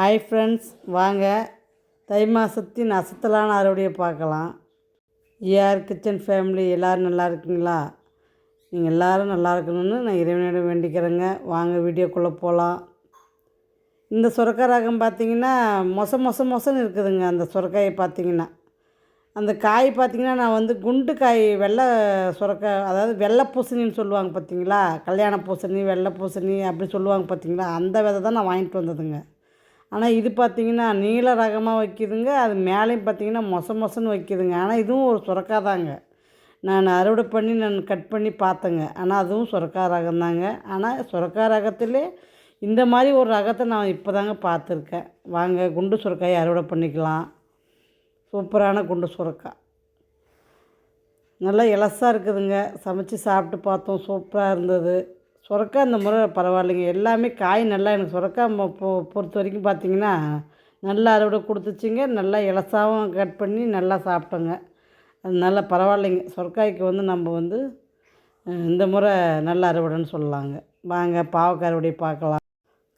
Hi friends வாங்க. தை மாதத்தின் அசத்தலான அறுவடையை பார்க்கலாம் ஏஆர் கிச்சன் ஃபேமிலி எல்லோரும் நல்லா இருக்கீங்களா? நீங்கள் எல்லோரும் நல்லா இருக்கணும்னு நான் இறைவனிடம் வேண்டிக்கிறேங்க. வாங்க வீடியோக்குள்ளே போகலாம் இந்த சுரக்காய் ரகம் பார்த்தீங்கன்னா மொச மொச மொசன்னு இருக்குதுங்க அந்த சுரக்காயை பார்த்தீங்கன்னா. அந்த காய் பார்த்தீங்கன்னா நான் வந்து குண்டு காய் வெள்ளை சுரக்காய் அதாவது வெள்ளை பூசணின்னு சொல்லுவாங்க பார்த்தீங்களா? கல்யாண பூசணி வெள்ளை பூசணி அப்படி சொல்லுவாங்க பார்த்தீங்களா? அந்த விதை தான் நான் வாங்கிட்டு வந்ததுங்க. ஆனால் இது பார்த்தீங்கன்னா நீல ரகமாக வைக்கிதுங்க. அது மேலேயும் பார்த்தீங்கன்னா மொச மொசன்னு வைக்கிதுங்க. ஆனால் இதுவும் ஒரு சுரக்காதாங்க. நான் அறுவடை பண்ணி நான் கட் பண்ணி பார்த்தேங்க. ஆனால் அதுவும் சுரக்கா ரகம் தாங்க ஆனால் சுரக்கா ரகத்திலே இந்த மாதிரி ஒரு ரகத்தை நான் இப்போ தாங்க பார்த்துருக்கேன். வாங்க குண்டு சுரக்காயை அறுவடை பண்ணிக்கலாம். சூப்பரான குண்டு சுரக்காய் நல்லா இலசாக இருக்குதுங்க. சமைச்சு சாப்பிட்டு பார்த்தோம். சூப்பராக இருந்தது. சுரக்கா இந்த முறை பரவாயில்லைங்க. எல்லாமே காய் நல்லா எனக்கு சுரக்கா பொ- பொறுத்த வரைக்கும் பார்த்தீங்கன்னா நல்லா அறுவடை கொடுத்துச்சிங்க. நல்லா இலசாவும் கட் பண்ணி நல்லா சாப்பிட்டோங்க. அது நல்லா பரவாயில்லைங்க. சொர்க்காய்க்கு வந்து நம்ம வந்து இந்த முறை நல்ல அறுவடைன்னு சொல்லலாங்க. வாங்க பாவக்காய் அறுவடை பார்க்கலாம்.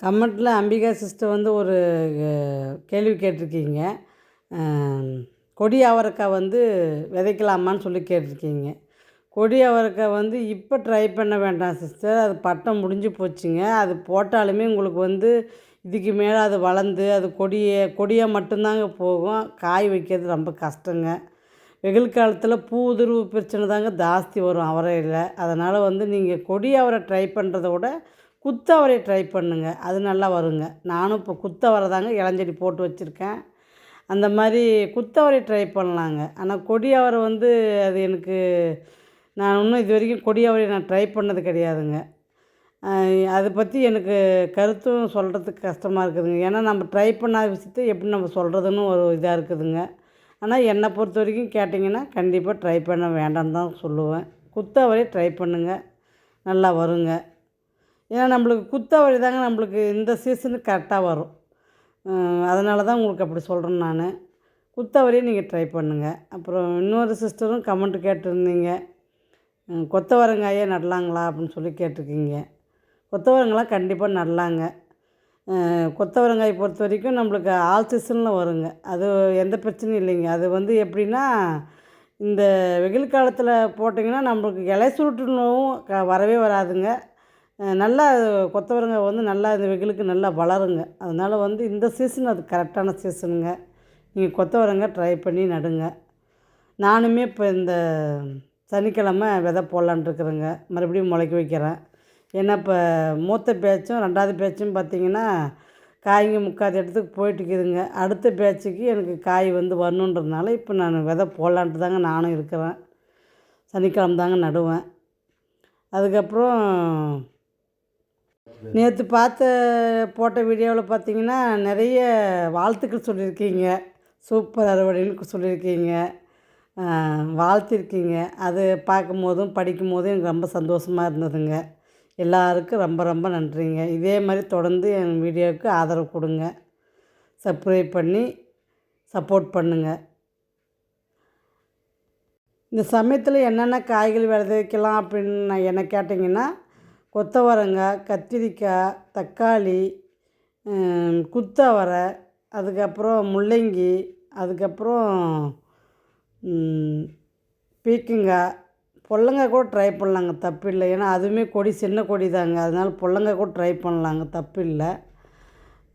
கமெண்ட்டில் அம்பிகா சிஸ்டர் வந்து ஒரு கேள்வி கேட்டிருக்கீங்க. கொடி அவரைக்காய் வந்து விதைக்கலாமான்னு சொல்லி கேட்டிருக்கீங்க. கொடி அவரைக்காய் வந்து இப்போ ட்ரை பண்ண வேண்டாம் சிஸ்டர் அது பட்டம் முடிஞ்சு போச்சுங்க. அது போட்டாலுமே உங்களுக்கு வந்து இதுக்கு மேலே அது வளர்ந்து அது கொடியை கொடியாக மட்டும்தாங்க போகும். காய் வைக்கிறது ரொம்ப கஷ்டங்க. வெயில் காலத்தில் பூ உதிர்வு பிரச்சனை தாங்க ஜாஸ்தி வரும் அவரையில். அதனால் வந்து நீங்கள் கொடி அவரை ட்ரை பண்ணுறத விட குத்தவரை ட்ரை பண்ணுங்க. அது நல்லா வருங்க. நானும் இப்போ குத்தவரை தாங்க இளஞ்செடி போட்டு வச்சுருக்கேன். அந்த மாதிரி குத்தவரை ட்ரை பண்ணலாங்க. ஆனால் கொடி அவரை வந்து அது எனக்கு நான் இன்னும் இது வரைக்கும் கொடியாவளி நான் ட்ரை பண்ணது கிடையாதுங்க. அதை பற்றி எனக்கு கருத்தும் சொல்கிறதுக்கு கஷ்டமாக இருக்குதுங்க. ஏன்னா நம்ம ட்ரை பண்ணாத விஷயத்தை எப்படி நம்ம சொல்கிறதுன்னு ஒரு இதாக இருக்குதுங்க. ஆனால் என்னை பொறுத்த வரைக்கும் கேட்டிங்கன்னா கண்டிப்பாக ட்ரை பண்ண வேண்டாம்னு தான் சொல்லுவேன். குத்தவரை ட்ரை பண்ணுங்கள் நல்லா வருங்க. ஏன்னா நம்மளுக்கு குத்தவரை தாங்க நம்மளுக்கு இந்த சீசனுக்கு கரெக்டாக வரும். அதனால தான் உங்களுக்கு அப்படி சொல்கிறேன் நான். குத்தவரையும் நீங்கள் ட்ரை பண்ணுங்கள் அப்புறம் இன்னொரு சிஸ்டரும் கமெண்ட் கேட்டிருந்தீங்க. கொத்தவரங்காயே நடலாங்களா அப்படின்னு சொல்லி கேட்டிருக்கீங்க. கொத்தவரங்காய் கண்டிப்பாக நடலாங்க. கொத்தவரங்காய் பொறுத்த வரைக்கும் நம்மளுக்கு ஆல் சீசனில் வருங்க. அது எந்த பிரச்சனையும் இல்லைங்க. அது வந்து எப்படின்னா இந்த வெயில் காலத்தில் போட்டிங்கன்னா நம்மளுக்கு இலை சுருட்டு நோவும் க வரவே வராதுங்க. நல்லா கொத்தவரங்காய் வந்து நல்லா இந்த வெயிலுக்கு நல்லா வளருங்க. அதனால் வந்து இந்த சீசன் அது கரெக்டான சீசனுங்க. நீங்கள் கொத்தவரங்காய் ட்ரை பண்ணி நடுங்க. நானுமே இப்போ இந்த சனிக்கிழமை விதை போடலான்ட்டு இருக்கிறேங்க மறுபடியும் முளைக்க வைக்கிறேன். ஏன்னா இப்போ மூத்த பேச்சும் ரெண்டாவது பேச்சும் பார்த்திங்கன்னா காய்ங்க முக்காது இடத்துக்கு போயிட்டு இருக்குதுங்க அடுத்த பேச்சுக்கு எனக்கு காய் வந்து வரணுன்றதுனால இப்போ நான் விதை போடலான்ட்டு தாங்க நானும் இருக்கிறேன். சனிக்கிழமை தாங்க நடுவேன். அதுக்கப்புறம் நேற்று பார்த்த போட்ட வீடியோவில் பார்த்தீங்கன்னா நிறைய வாழ்த்துக்கள் சொல்லியிருக்கீங்க. சூப்பர் அறுவடைன்னு சொல்லியிருக்கீங்க. வாழ்த்திருக்கீங்க. அது பார்க்கும் போதும் படிக்கும் போதும் எனக்கு ரொம்ப சந்தோஷமாக இருந்ததுங்க. எல்லாருக்கும் ரொம்ப ரொம்ப நன்றிங்க. இதே மாதிரி தொடர்ந்து என் வீடியோவுக்கு ஆதரவு கொடுங்க. சப்ஸ்கிரைப் பண்ணி சப்போர்ட் பண்ணுங்கள் இந்த சமயத்தில் என்னென்ன காய்கள் விளைவிக்கலாம் அப்படின்னு நான் என்ன கேட்டிங்கன்னா கொத்தவரங்காய் கத்திரிக்காய் தக்காளி குத்தவரை அதுக்கப்புறம் முள்ளங்கி அதுக்கப்புறம் பீக்கங்காய் பொல்லங்காய் கூட ட்ரை பண்ணலாங்க தப்பு இல்லை ஏன்னா அதுவுமே கொடி சின்ன கொடி தாங்க அதனால் பொல்லங்காய் கூட ட்ரை பண்ணலாங்க தப்பு இல்லை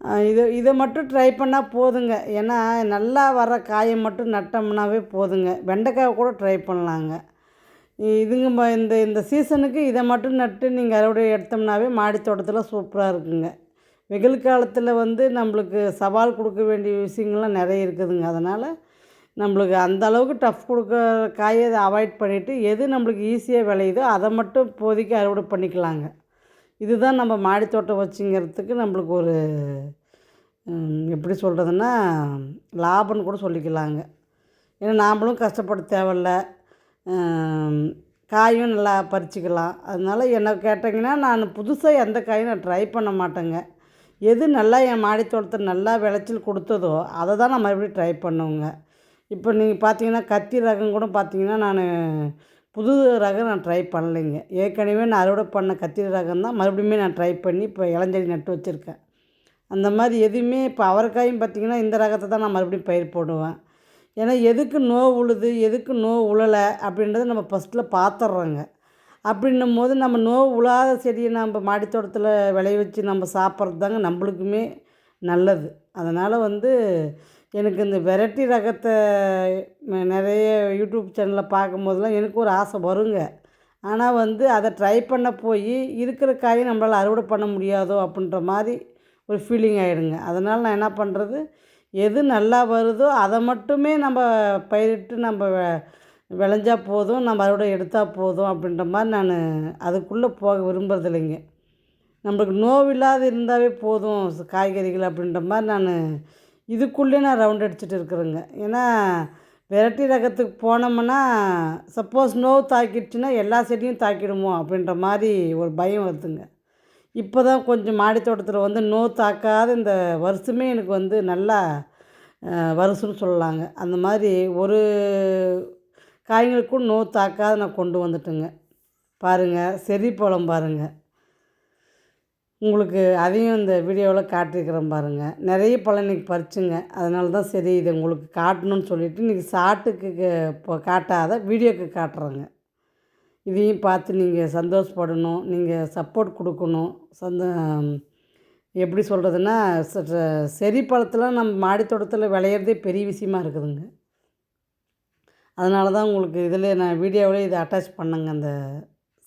இது இதை மட்டும் ட்ரை பண்ணால் போதுங்க. ஏன்னா நல்லா வர காயை மட்டும் நட்டோம்னாவே போதுங்க. வெண்டைக்காய் கூட ட்ரை பண்ணலாங்க. இதுங்க ம- இந்த இந்த சீசனுக்கு இதை மட்டும் நட்டு நீங்கள் அறுவடை எடுத்தோம்னாவே மாடி தோட்டத்தில் சூப்பராக இருக்குங்க. வெயில் காலத்தில் வந்து நம்மளுக்கு சவால் கொடுக்க வேண்டிய விஷயங்கள்லாம் நிறைய இருக்குதுங்க. அதனால் நம்மளுக்கு அந்த அளவுக்கு டஃப் கொடுக்குற காயை அதை அவாய்ட் பண்ணிவிட்டு எது நம்மளுக்கு ஈஸியாக விளையுதோ அதை மட்டும் இப்போதைக்கு அறுவடை பண்ணிக்கலாங்க. இதுதான் நம்ம மாடித்தோட்டம் வச்சுங்கிறதுக்கு நம்மளுக்கு ஒரு எப்படி சொல்கிறதுன்னா லாபம்னு கூட சொல்லிக்கலாங்க. ஏன்னா நாம்ளும் கஷ்டப்பட தேவையில்ல. காயும் நல்லா பறிச்சிக்கலாம். அதனால என்ன கேட்டிங்கன்னா நான் புதுசாக எந்த காயும் நான் ட்ரை பண்ண மாட்டேங்க. எது நல்லா என் மாடித்தோட்டத்தை தோட்டத்தில் நல்லா விளைச்சல் கொடுத்ததோ அதை தான் நான் மறுபடியும் ட்ரை பண்ணுவேங்க. இப்போ நீங்கள் பார்த்தீங்கன்னா கத்தி ரகம் கூட பார்த்தீங்கன்னா நான் புது ரகம் நான் ட்ரை பண்ணலைங்க. ஏற்கனவே நான் அறுவடை பண்ண கத்திரி ரகம் தான். மறுபடியுமே நான் ட்ரை பண்ணி இப்போ இளஞ்செடி நட்டு வச்சுருக்கேன். அந்த மாதிரி எதுவுமே இப்போ அவரைக்காயும் பார்த்திங்கன்னா இந்த ரகத்தை தான் நான் மறுபடியும் பயிர் போடுவேன். ஏன்னா எதுக்கு நோ உழுது எதுக்கு நோ உழலை அப்படின்றத நம்ம ஃபஸ்ட்டில் பார்த்துட்றோங்க. அப்படின்னும் போது நம்ம நோவு உழாத செடியை நம்ம மாடித்தோட்டத்தில் விளைய வச்சு நம்ம சாப்பிட்றது தாங்க நம்மளுக்குமே நல்லது. அதனால் வந்து எனக்கு இந்த வெரைட்டி ரகத்தை நிறைய யூடியூப் சேனலில் பார்க்கும்போதெல்லாம் எனக்கு ஒரு ஆசை வருங்க. ஆனால் வந்து அதை ட்ரை பண்ண போய் இருக்கிற காயை நம்மளால் அறுவடை பண்ண முடியாதோ அப்படின்ற மாதிரி ஒரு ஃபீலிங் ஆகிடுங்க அதனால் நான் என்ன பண்ணுறது எது நல்லா வருதோ அதை மட்டுமே நம்ம பயிரிட்டு நம்ம வெ- விளைஞ்சா போதும் நம்ம அறுவடை எடுத்தால் போதும் அப்படின்ற மாதிரி நான் அதுக்குள்ளே போக விரும்புறது இல்லைங்க. நம்மளுக்கு நோவில்லாத இருந்தாவே போதும் காய்கறிகள் அப்படின்ற மாதிரி நான் இதுக்குள்ளே நான் ரவுண்ட் அடிச்சுட்டு இருக்கிறேங்க. ஏன்னா விரட்டி ரகத்துக்கு போனோம்னா சப்போஸ் நோவு தாக்கிடுச்சுன்னா எல்லா செடியும் தாக்கிடுமோ அப்படின்ற மாதிரி ஒரு பயம் வருதுங்க. இப்போ தான் கொஞ்சம் மாடி தோட்டத்தில் வந்து நோ தாக்காத இந்த வருஷமே எனக்கு வந்து நல்லா வருஷம்னு சொல்லலாங்க. அந்த மாதிரி ஒரு காய்களுக்கும் நோ தாக்காத நான் கொண்டு வந்துட்டேங்க. பாருங்கள் செரி பழம் பாருங்கள் உங்களுக்கு அதையும் இந்த வீடியோவில் காட்டியிருக்கிறேன் பாருங்கள் நிறைய பழம் இன்றைக்கி பறிச்சுங்க. அதனால தான் சரி இதை உங்களுக்கு காட்டணும்னு சொல்லிவிட்டு இன்றைக்கி சாட்டுக்கு இப்போ காட்டாத வீடியோக்கு காட்டுறேங்க. இதையும் பார்த்து நீங்கள் சந்தோஷப்படணும் நீங்கள் சப்போர்ட் கொடுக்கணும். சந்த எப்படி சொல்கிறதுன்னா செரி பழத்தில் நம்ம மாடித்தோட்டத்தில் விளையிறதே பெரிய விஷயமா இருக்குதுங்க. அதனால தான் உங்களுக்கு இதில் நான் வீடியோவிலே இதை அட்டாச் பண்ணேங்க அந்த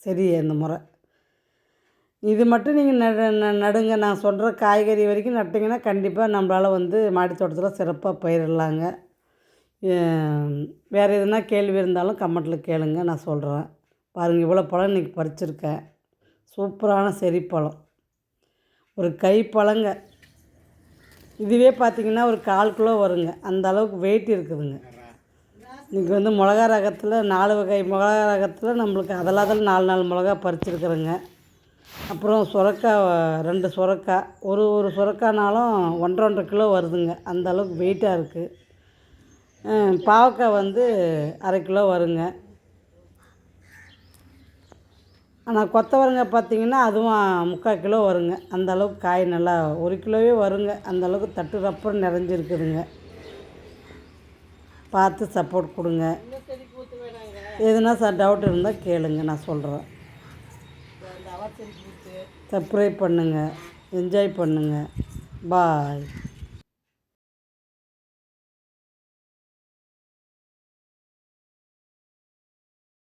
செரியை இந்த முறை. இது மட்டும் நீங்கள் நடு நடுங்க. நான் சொல்கிற காய்கறி வரைக்கும் நட்டிங்கன்னா கண்டிப்பாக நம்மளால் வந்து மாடி தோட்டத்தில் சிறப்பாக பயிரிடலாங்க. வேறு எதுனா கேள்வி இருந்தாலும் கமெண்ட்டில் கேளுங்க. நான் சொல்கிறேன் பாருங்கள் இவ்வளோ பழம் இன்றைக்கி பறிச்சிருக்கேன். சூப்பரான செரிப்பழம். ஒரு கை பழங்க இதுவே பார்த்திங்கன்னா ஒரு கால் கிலோ வருங்க. அந்த அளவுக்கு வெயிட் இருக்குதுங்க. இன்றைக்கி வந்து மிளகா ரகத்தில் நாலு வகை மிளகா ரகத்தில் நம்மளுக்கு அதில் அதில் நாலு நாலு மிளகா பறிச்சிருக்கிறேங்க. அப்புறம் சுரக்கா ரெண்டு சுரக்கா. ஒரு ஒரு சுரக்கானாலும் ஒன்றரை ஒன்றரை கிலோ வருதுங்க. அந்த அளவுக்கு வெயிட்டாக இருக்குது பாவக்காய் வந்து அரை கிலோ வருங்க. ஆனால் கொத்தவரங்காய் பார்த்திங்கன்னா அதுவும் முக்கால் கிலோ வருங்க. அந்த அளவுக்கு காய் நல்லா ஒரு கிலோவே வருங்க. அந்த அளவுக்கு தட்டு ரப்பர் நிறைஞ்சிருக்குதுங்க. பார்த்து சப்போர்ட் கொடுங்க. எதுனா சார் டவுட் இருந்தால் கேளுங்க. நான் சொல்கிறேன் சப்ஸ்கிரைப் பண்ணுங்கள் என்ஜாய் பண்ணுங்கள் பாய்.